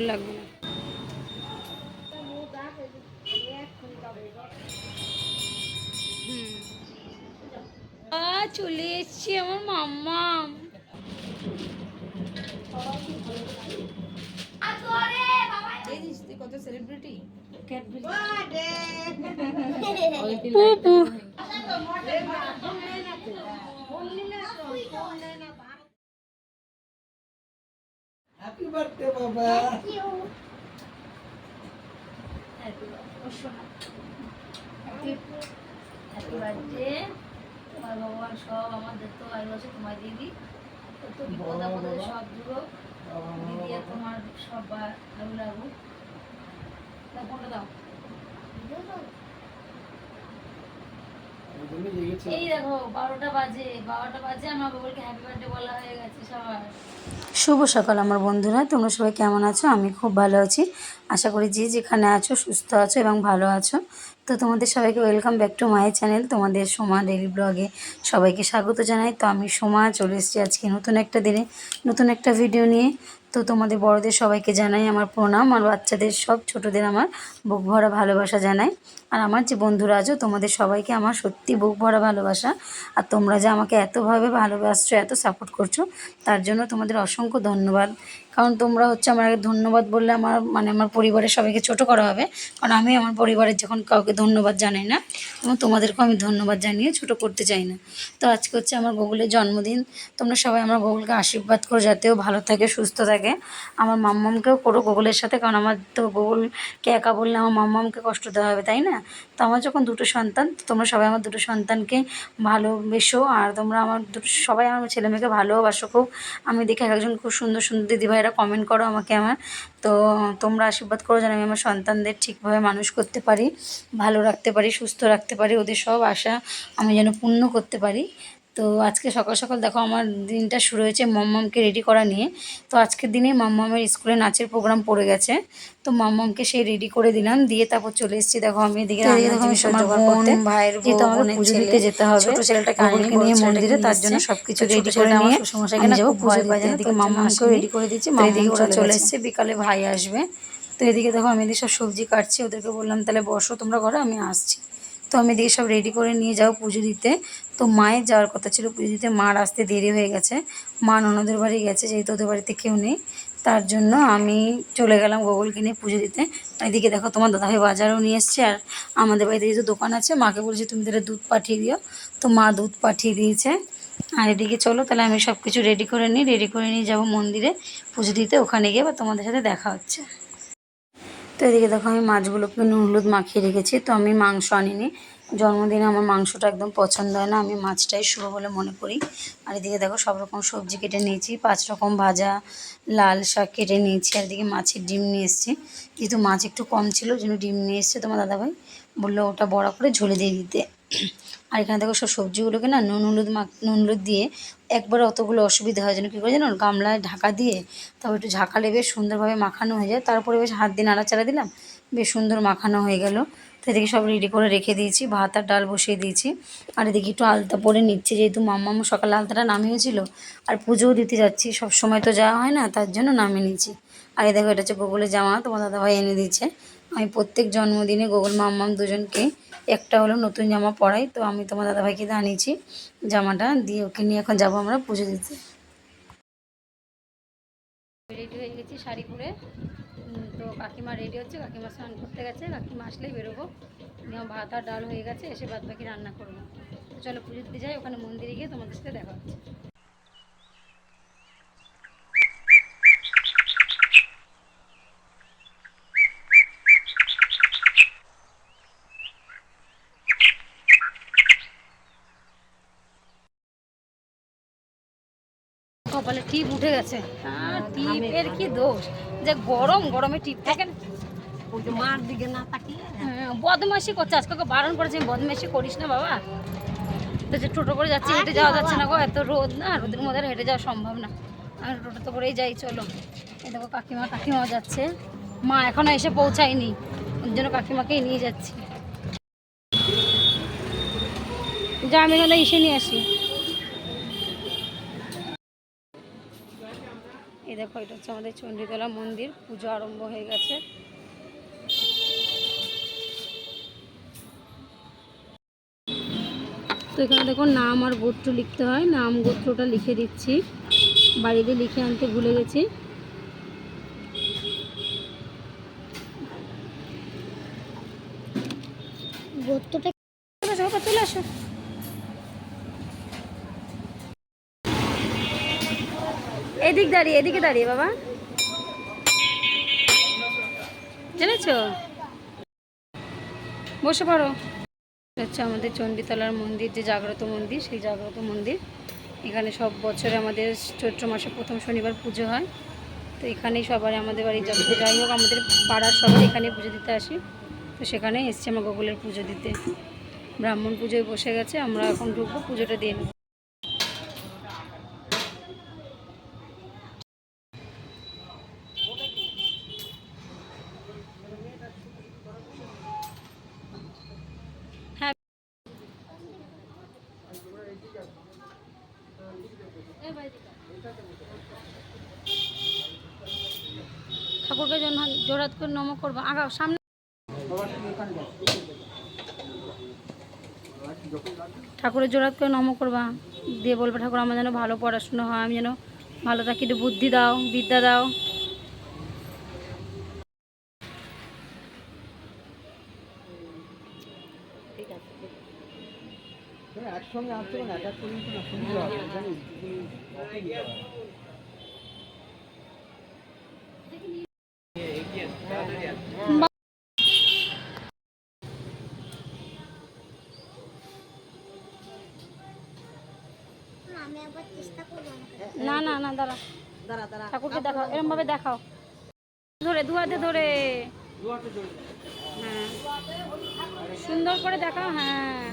লাগবে না। হুম। আ, চলে এসছি আমার মাম্মা। কত সেলিব্রিটি পুপু। হ্যাপি বার্থডে বাবা হ্যাপি বার্থডে তোমার ভগবান সব আমাদের তো ভালোবাসে তোমার দিদি। তো বিপদ আমাদের সব দূর দিদি আর তোমার সব ভালো লাগুক তা কোনটা দাও তুমি লেগেছে এই দেখো বারোটা বাজে বারোটা বাজে আমার বাবাকে হ্যাপি বার্থডে বলা হয়ে গেছে সবার। শুভ সকাল আমার বন্ধুরা তোমরা সবাই কেমন আছো? আমি খুব ভালো আছি। আশা করি যে যেখানে আছো সুস্থ আছো এবং ভালো আছো। তো তোমাদের সবাইকে welcome back to my channel তোমাদের সোমা ডেলি ব্লগে সবাইকে স্বাগত জানাই। তো আমি সোমা, চলে এসেছি আজকে নতুন একটা দিনে, নতুন একটা ভিডিও নিয়ে। তো তোমাদের বড়দের সবাইকে জানাই আমার প্রণাম, আর বাচ্চাদের সব, ছোটদের আমার বুক ভরা ভালোবাসা জানাই। আর আমার যে বন্ধুরা আছো, তোমাদের সবাইকে আমার সত্যি বুক ভরা ভালোবাসা। আর তোমরা যে আমাকে এতভাবে ভালোবাসছো, এত সাপোর্ট করছ, তার জন্য তোমাদের অসংখ্য ধন্যবাদ। কারণ তোমরা হচ্ছে আমার ধন্যবাদ বললে আমার মানে আমার পরিবারের সবাইকে ছোট করা হবে। কারণ আমি আমার পরিবারের যখন কাউকে ধন্যবাদ জানাই না, এবং তোমাদেরকেও আমি ধন্যবাদ জানিয়ে ছোট করতে চাই না। তো আজকে হচ্ছে আমার গুগলের জন্মদিন। তোমরা সবাই আমার গুগলকে আশীর্বাদ করো যাতেও ভালো থাকে, সুস্থ থাকে। আমার মাম্মামকেও করো গুগলের সাথে, কারণ আমার তো গুগলকে একা বললে আমার মাম্মামকে কষ্ট দেওয়া হবে, তাই না? তো আমার যখন দুটো সন্তান তোমরা সবাই আমার দুটো সন্তানকে ভালোবেসো, আর তোমরা আমার দুটো, সবাই আমার ছেলে মেয়েকে ভালোবাসো খুব। আমি দেখে একজন খুব সুন্দর সুন্দর দিদিভাইরা কমেন্ট করো আমাকে আমার। তো তোমরা আশীর্বাদ করো যেন আমি আমার সন্তানদের ঠিকভাবে মানুষ করতে পারি, ভালো রাখতে পারি, সুস্থ রাখতে পারি, ওদের সব আশা আমি যেন পূর্ণ করতে পারি। তো আজকে সকাল সকাল দেখো আমার দিনটা শুরু হয়েছে মাম্মামকে রেডি করা নিয়ে। তো আজকের দিনে মাম্মামের স্কুলে নাচের প্রোগ্রাম পড়ে গেছে। তো মাম্মামকে সেই রেডি করে দিলাম। দিয়ে তারপর চলে এসেছি দেখো আমি এদিকে তো ভাইয়ের যেহেতু বউ, আমাকে পুজো দিতে যেতে হবে। ছোট ছেলেটাকে বউকে নিয়ে মন্দিরে তার জন্য তো ছোট রেডি করে নিয়ে আমি যাব খুব পুজো ভয় দিতে এদিকে তার জন্য মাম্মামকেও রেডি করে দিচ্ছি তো মাম্মাম এদিকে ওরা চলে চলে এসেছে। বিকালে ভাই আসবে। তো এদিকে দেখো আমি এদিকে সব সবজি কাটছি। ওদেরকে বললাম তাহলে বসো তোমরা ঘরে আমি আসছি। তো আমি এদিকে সব রেডি করে নিয়ে যাব পুজো দিতে। তো মায়ের যাওয়ার কথা ছিল পুজো দিতে। মার আসতে দেরি হয়ে গেছে। মা ননদের বাড়ি গেছে, যেহেতু ওদের বাড়িতে কেউ নেই। তার জন্য আমি চলে গেলাম গোগলকে নিয়ে পুজো দিতে। এদিকে দেখো তোমার দাদাভাই বাজারও নিয়ে এসছে আর আমাদের বাড়িতে যেহেতু দোকান আছে, মাকে বলেছি তুমি তাহলে দুধ পাঠিয়ে দিও। তো মা দুধ পাঠিয়ে দিয়েছে। আর এদিকে চলো, তাহলে আমি সব কিছু রেডি করে নিই। রেডি করে নিয়ে যাব মন্দিরে পুজো দিতে। ওখানে গিয়ে বা তোমাদের সাথে দেখা হচ্ছে। তো এদিকে দেখো আমি মাছগুলোকে নুন, হলুদ মাখিয়ে রেখেছি। তো আমি মাংস আনিনি। জন্মদিনে আমার মাংসটা একদম পছন্দ হয় না, আমি মাছটাই শুভ বলে মনে করি। আর এদিকে দেখো সব রকম সবজি কেটে নিয়েছি, পাঁচ রকম ভাজা লাল শাক কেটে নিয়েছি, আর এদিকে মাছের ডিম নিয়ে এসেছি। যেহেতু মাছ একটু কম ছিল, ওই ডিম নিয়ে এসছে তোমার দাদাভাই। বলল ওটা বড়া করে ঝোলে দিয়ে দিতে। আর এখানে দেখো সব সবজিগুলোকে না নুন, হলুদ মাখ নুন, হলুদ দিয়ে একবারে অতগুলো অসুবিধা হয় যেন কী করে জানো? গামলায় ঢাকা দিয়ে তারপর একটু ঝাঁকালে বেশ সুন্দরভাবে মাখানো হয়ে যায়। তারপরে বেশ হাত দিয়ে নাড়াচাড়া দিলাম, বেশ সুন্দর মাখানো হয়ে গেল। তো এদিকে সব রেডি করে রেখে দিয়েছি, ভাত আর ডাল বসিয়ে দিয়েছি। আর এদিকে একটু আলতা পরে নিচ্ছি, যেহেতু মাম্মাম সকালে আলতাটা নামিয়েছিল। আর পুজোও দিতে যাচ্ছি সব সময় তো যাওয়া হয় না, তার জন্য নামিয়ে নিয়েছি। আর এই দেখো, এটা হচ্ছে গোগলের জামা, তোমার দাদাভাই এনে দিচ্ছে আমি প্রত্যেক জন্মদিনে গোগল মাম্মাম দুজনকে একটা হলো নতুন জামা পরাই, তো আমি তোমার দাদাভাইকে আনিয়েছি জামাটা, দিয়ে ওকে নিয়ে এখন যাব আমরা পুজো দিতে। রেডি হয়ে গেছি শাড়ি পরে। তো কাকিমা রেডি হচ্ছে, কাকিমা স্নান করতে গেছে, কাকিমা আসলেই বেরোবো। ভাত আর ডাল হয়ে গেছে, এসে বাদ বাকি রান্না করব। তো চলো পুজো দিতে যাই, ওখানে মন্দিরে গিয়ে তোমাদের সাথে দেখা হচ্ছে। কপালে টিপ উঠে গেছে। আর টিপের কি দোষ? যে গরম গরমে টিপ থাকে না। মার দিকে না তাকিয়ে। হ্যাঁ, বদমাইশি করছে। আজকে ওকে বারণ করেছে বদমাইশি করিস না বাবা। তো যে টোটো করে যাচ্ছি হেঁটে যাওয়া যাচ্ছে না গো এত রোদ না রোদের মধ্যে হেঁটে যাওয়া সম্ভব না। আমি টোটোতে করেই যাই চলো। এই দেখো কাকিমা কাকিমাও যাচ্ছে। মা এখনও এসে পৌঁছায়নি। ওর জন্য কাকিমাকেই নিয়ে যাচ্ছি। যা আমি এখানে এসে নিয়ে আসি। দেখো, এটা হচ্ছে আমাদের চণ্ডীতলা মন্দির, পুজো আরম্ভ হয়ে গেছে। তো এখানে দেখো নাম আর গোত্র লিখতে হয়, নাম গোত্রটা লিখে দিচ্ছি। বাড়িতে লিখে আনতে ভুলে গেছি। গোত্রটা চলে আসো। এদিক দাঁড়িয়ে, এদিকে দাঁড়িয়ে, বাবা। জেনেছো? বসে পড়ো। হচ্ছে আমাদের চণ্ডীতলার মন্দির, যে জাগ্রত মন্দির, সেই জাগ্রত মন্দির। এখানে সব বছরে আমাদের চৈত্র মাসে প্রথম শনিবার পুজো হয়। তো এখানেই সবাই আমাদের বাড়ির যত যাই হোক, আমাদের পাড়ার সবাই এখানে পুজো দিতে আসি। তো সেখানে এসছি আমার গোকুলের পুজো দিতে। ব্রাহ্মণ পুজোয় বসে গেছে, আমরা এখন ঢুকবো, পুজোটা দিয়ে হ্যাঁ ঠাকুরকে যখন জোরাত করে নম আগাও সামনে। ঠাকুরের জোরাত করে নম করবা। দিয়ে বলবে ঠাকুর আমার যেন ভালো পড়াশুনো হয় আমি যেন ভালো থাকি। একটু বুদ্ধি দাও বিদ্যা দাও। একসঙ্গে আসছে না না না না দাঁড়া। ঠাকুরকে দেখাও এরম ভাবে দেখাও। ধরে দু হাতে ধরে হ্যাঁ। সুন্দর করে দেখাও হ্যাঁ।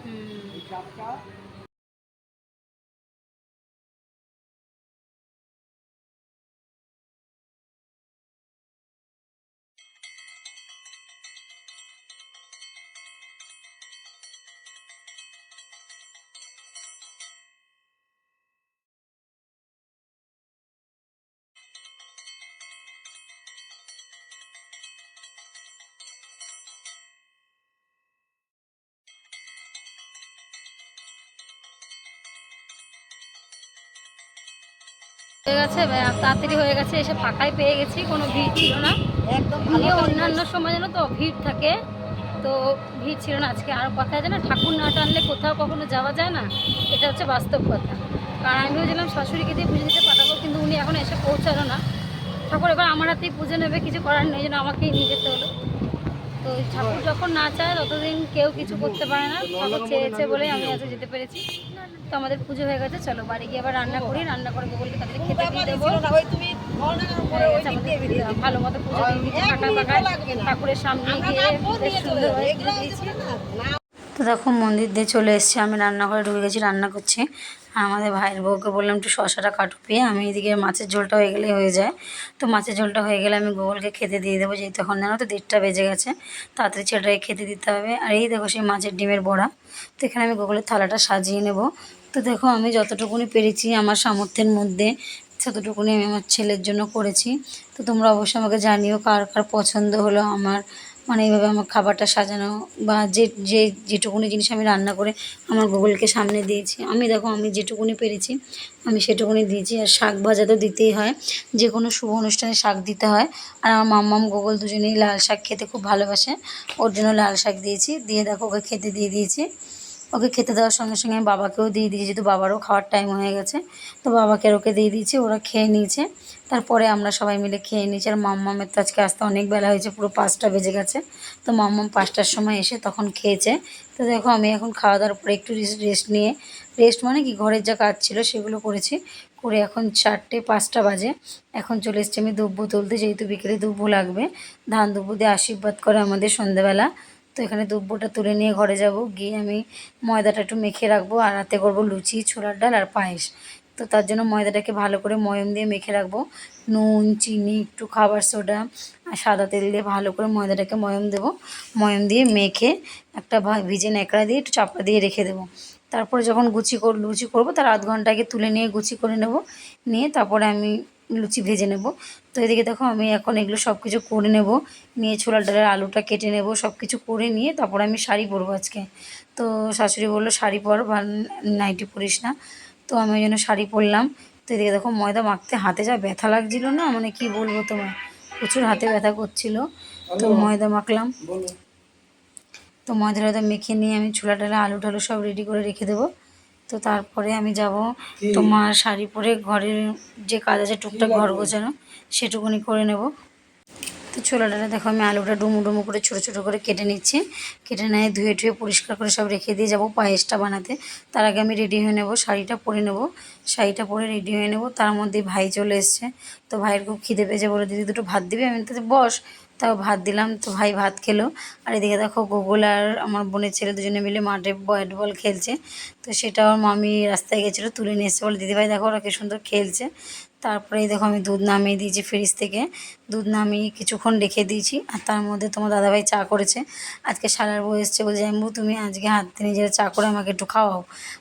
হুম। হয়ে গেছে তাড়াতাড়ি হয়ে গেছে এসে ফাঁকায় পেয়ে গেছি কোনো ভিড় ছিল না। এমনি অন্যান্য সময় যেন তো ভিড় থাকে তো ভিড় ছিল না। আজকে আর কথা আছে না ঠাকুর না টানলে কোথাও কখনো যাওয়া যায় না? এটা হচ্ছে বাস্তব কথা। কারণ আমি ভেবেছিলাম শাশুড়িকে দিয়ে পুজো দিতে পাঠাবো কিন্তু উনি এখন এসে পৌঁছালো না। ঠাকুর এবার আমার হাতেই পুজো নেবে কিছু করার নেই যেন আমাকেই নিয়ে যেতে হলো। তো ঠাকুর যখন না চায় ততদিন কেউ কিছু করতে পারে না। ঠাকুর চেয়েছে বলেই আমি আজকে যেতে পেরেছি। তো আমাদের পুজো হয়ে গেছে চলো বাড়ি গিয়ে আবার রান্না করি রান্না করে বলতে তাদের খেতে দিয়ে দেবো। হয়ে। ভালো মতো পুজো দিয়ে ঠাকুরের সামনে গিয়ে পুজো তো দেখো মন্দির দিয়ে চলে এসেছি আমি রান্নাঘরে ঢুকে গেছি রান্না করছি। আর আমাদের ভাইয়ের বউকে বললাম একটু শশাটা কাটো পেয়ে আমি এদিকে মাছের ঝোলটা হয়ে গেলে হয়ে যায়। তো মাছের ঝোলটা হয়ে গেলে আমি গোগলকে খেতে দিয়ে দেবো যেহেতু এখন জানো তো দেড়টা বেজে গেছে। তাড়াতাড়ি ছেলেটাকে খেতে দিতে হবে। আর এই দেখো সেই মাছের ডিমের বড়া। তো এখানে আমি গোগলের থালাটা সাজিয়ে নেব। তো দেখো, আমি যতটুকুনি পেরেছি আমার সামর্থ্যের মধ্যে, ততটুকুনি আমি আমার ছেলের জন্য করেছি। তো তোমরা অবশ্যই আমাকে জানিও কার কার পছন্দ হলো আমার মানে এইভাবে আমার খাবারটা সাজানো বা যে যে যেটুকুনি জিনিস আমি রান্না করে আমার গুগলকে সামনে দিয়েছি। আমি দেখো, আমি যেটুকুনি পেরেছি, আমি সেটুকুনি দিয়েছি। আর শাক ভাজা তো দিতেই হয়, যে কোনো শুভ অনুষ্ঠানে শাক দিতে হয়। আর আমার মাম্মাম গুগল দুজনেই লাল শাক খেতে খুব ভালোবাসে, ওর জন্য লাল শাক দিয়েছি। দিয়ে দেখো, ওকে খেতে দিয়ে দিয়েছি। ওকে খেতে দেওয়ার সঙ্গে সঙ্গে আমি বাবাকেও দিয়ে দিয়েছি, যেহেতু বাবারও খাওয়ার টাইম হয়ে গেছে। তো বাবাকে আর ওকে দিয়ে দিয়েছি, ওরা খেয়ে নিয়েছে। তারপরে আমরা সবাই মিলে খেয়ে নিয়েছি। আর মাম্মামের তো আজকে আসতে অনেক বেলা হয়েছে, পুরো পাঁচটা বেজে গেছে। তো মাম্মাম পাঁচটার সময় এসে তখন খেয়েছে। তো দেখো আমি এখন খাওয়া দাওয়ার পরে একটু রেস্ট নিয়ে রেস্ট মানে কি? ঘরের যা কাজ ছিল সেগুলো করেছি। করে এখন চারটে, পাঁচটা বাজে। এখন চলে এসছি আমি দুব্বো তুলতে, যেহেতু বিকেলে দুব্বো লাগবে। ধান দুব্বো দিয়ে আশীর্বাদ করে আমাদের সন্ধেবেলা। তো এখানে দুব্বোটা তুলে নিয়ে ঘরে যাব। গিয়ে আমি ময়দাটা একটু মেখে রাখব আর রাতে করব লুচি, ছোলার ডাল আর পায়েস। তো তার জন্য ময়দাটাকে ভালো করে ময়ম দিয়ে মেখে রাখব। নুন, চিনি, একটু খাবার সোডা আর সাদা তেল দিয়ে ভালো করে ময়দাটাকে ময়ম দেবো। ময়ম দিয়ে মেখে একটা ভিজে ন্যাকড়া দিয়ে একটু চাপড়া দিয়ে রেখে দেবো। তারপরে যখন গুচি কর, লুচি করব, তার আধ ঘণ্টা আগে তুলে নিয়ে গুচি করে নেব। নিয়ে তারপরে আমি লুচি ভেজে নেব। তো এদিকে দেখো আমি এখন এগুলো সব কিছু করে নেব। নিয়ে ছোলা ডালের আলুটা কেটে নেব সব কিছু করে নিয়ে তারপরে আমি শাড়ি পরবো আজকে। তো শাশুড়ি বলল শাড়ি পর বা নাইটি পরিস না। তো আমি ওই জন্য শাড়ি পরলাম। তো এদিকে দেখো ময়দা মাখতে হাতে যা ব্যথা লাগছিল না মানে কি বলব তোমার প্রচুর হাতে ব্যথা করছিল। তো ময়দা মাখলাম। তো ময়দা টয়দা মেখে নিয়ে আমি ছোলা ডালা আলু টালু সব রেডি করে রেখে দেবো। তো তারপরে আমি যাব তোমার শাড়ি পরে ঘরের যে কাজ আছে টুকটাক ঘর গোছানো সেটুকুনি করে নেব। তো ছোলাটা দেখো আমি আলুটা ডুমু ডুমু করে ছোটো ছোটো করে কেটে নিচ্ছি। কেটে নেয় ধুয়ে টুয়ে পরিষ্কার করে সব রেখে দিয়ে যাব পায়েসটা বানাতে। তার আগে আমি রেডি হয়ে নেব শাড়িটা পরে নেব। শাড়িটা পরে রেডি হয়ে নেব তার মধ্যে ভাই চলে এসছে। তো ভাইয়ের খুব খিদে পেয়েছে বলে দিদি দুটো ভাত দিবি? আমি তো বস। তাও ভাত দিলাম, তো ভাই ভাত খেলো। আর এদিকে দেখো গোকুল আর আমার বোনের ছেলে দুজনে মিলে মাঠে ব্যাট বল খেলছে। তো সেটা ওর মামি রাস্তায় গেছিল, তুলে নিয়ে এসছে। বলে, দিদিভাই, দেখো ওরা কি সুন্দর খেলছে। তারপরে দেখো আমি দুধ নামিয়ে দিয়েছি ফ্রিজ থেকে। দুধ নামিয়ে কিছুক্ষণ রেখে দিয়েছি। আর তার মধ্যে তোমার দাদাভাই চা করেছে। আজকে সালার বউ এসছে। বলছে জাম্বু তুমি আজকে হাত হাতে নিজের চা করে আমাকে একটু খাওয়াও।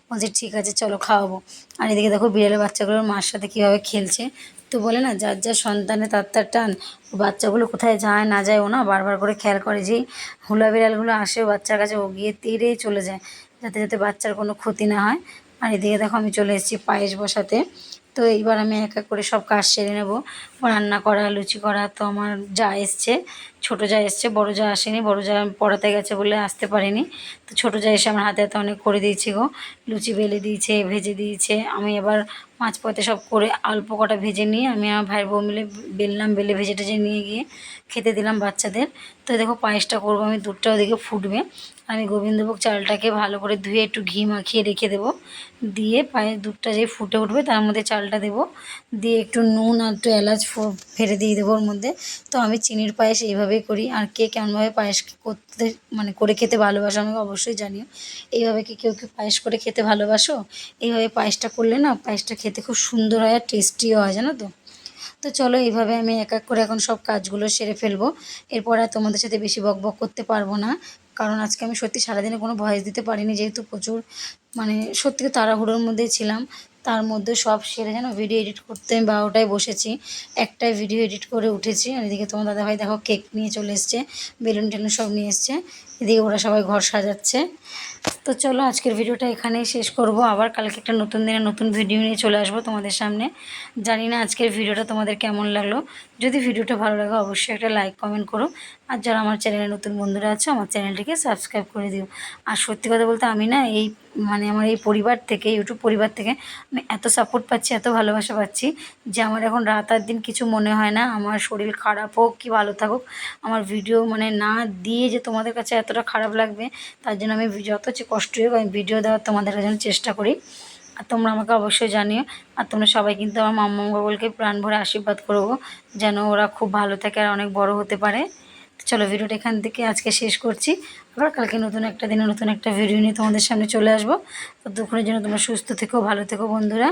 বলছে, ঠিক আছে, চলো খাওয়াবো। আর এদিকে দেখো বিড়ালের বাচ্চাগুলোর মার সাথে কীভাবে খেলছে। তো বলে না, যার যার সন্তানে তার তার টান। বাচ্চাগুলো কোথায় যায় না যায়, ও না বারবার করে খেয়াল করে যে হুলা বিড়ালগুলো আসে বাচ্চার কাছে ও গিয়ে তীরেই চলে যায়, যাতে যাতে বাচ্চার কোনো ক্ষতি না হয়। আর এদিকে দেখো আমি চলে এসেছি পায়েস বসাতে। তো এইবার আমি এক করে সব কাজ সেরে নেব। রান্না করা, লুচি করা তো আমার যা এসছে। ছোটো যা এসছে, বড় যা আসেনি, বড় যা পড়াতে গেছে বলে আসতে পারেনি। তো ছোটো যা এসে আমার হাতে হাতে অনেক করে দিয়েছি গো। লুচি বেলে দিয়েছে, ভেজে দিয়েছে। আমি এবার মাছ পথে সব করে অল্প কটা ভেজে নিয়ে আমি আমার ভাইয়ের বউ মিলে বেললাম, বেলে ভেজে টেজে নিয়ে গিয়ে খেতে দিলাম বাচ্চাদের। তো দেখো পায়েসটা করব আমি দুধটা ওদিকে ফুটবে। আমি গোবিন্দভোগ চালটাকে ভালো করে ধুয়ে একটু ঘি মাখিয়ে রেখে দেবো। দিয়ে পায়ে দুধটা যে ফুটে উঠবে তার মধ্যে চালটা দেবো। দিয়ে একটু নুন আর একটু এলাচ ফেলে দিয়ে দেবো ওর মধ্যে। তো আমি চিনির পায়েস এইভাবেই করি। আর কে কেমনভাবে পায়েস করতে মানে করে খেতে ভালোবাসো আমাকে অবশ্যই জানিও। এইভাবে কি কেউ কেউ পায়েস করে খেতে ভালোবাসো? এইভাবে পায়েসটা করলে না, পায়েসটা খেতে খুব সুন্দর হয় আর টেস্টিও হয়, জানো তো? তো চলো এইভাবে আমি এক এক করে এখন সব কাজগুলো সেরে ফেলব। এরপর আর তোমাদের সাথে বেশি বক বক করতে পারব না। কারণ আজকে আমি সত্যি সারাদিনে কোনো ভয়েস দিতে পারিনি, যেহেতু প্রচুর মানে সত্যি তাড়াহুড়োর মধ্যে ছিলাম। তার মধ্যে সব সেরে যেন ভিডিও এডিট করতে আমি বারোটায় বসেছি। একটাই ভিডিও এডিট করে উঠেছি। আর এদিকে তোমার দাদাভাই দেখো কেক নিয়ে চলে এসছে, বেলুন টেলুন সব নিয়ে এসছে। এদিকে ওরা সবাই ঘর সাজাচ্ছে। তো চলো আজকের ভিডিওটা এখানেই শেষ করব। আবার কালকে একটা নতুন দিনে নতুন ভিডিও নিয়ে চলে আসব তোমাদের সামনে। জানি না আজকের ভিডিওটা তোমাদের কেমন লাগল। যদি ভিডিওটা ভালো লাগে অবশ্যই একটা লাইক কমেন্ট করো। আর যারা আমার চ্যানেলে নতুন বন্ধুরা আছে, আমার চ্যানেলটিকে সাবস্ক্রাইব করে দিও। আর সত্যি কথা বলতে আমি না এই মানে আমার এই পরিবার থেকে ইউটিউব পরিবার থেকে আমি এত সাপোর্ট পাচ্ছি, এত ভালোবাসা পাচ্ছি যে আমার এখন রাত আর দিন কিছু মনে হয় না। আমার শরীর খারাপ হোক কি ভালো থাকুক, আমার ভিডিও মানে না দিয়ে যে তোমাদের কাছে এতটা খারাপ লাগবে, তার জন্য আমি যত কষ্ট হোক, আমি ভিডিও দেওয়ার তোমাদের জন্য চেষ্টা করি। আর তোমরা আমাকে অবশ্যই জানিও। আর তোমরা সবাই কিন্তু আমার মাম্মা মঙ্গলকে প্রাণ ভরে আশীর্বাদ করব যেন ওরা খুব ভালো থাকে আর অনেক বড় হতে পারে। চলো ভিডিওটা এখান থেকে আজকে শেষ করছি। আবার কালকে নতুন একটা দিনে নতুন একটা ভিডিও নিয়ে তোমাদের সামনে চলে আসব। তো দুপুরের জন্য তোমরা সুস্থ থেকো, ভালো থেকো বন্ধুরা।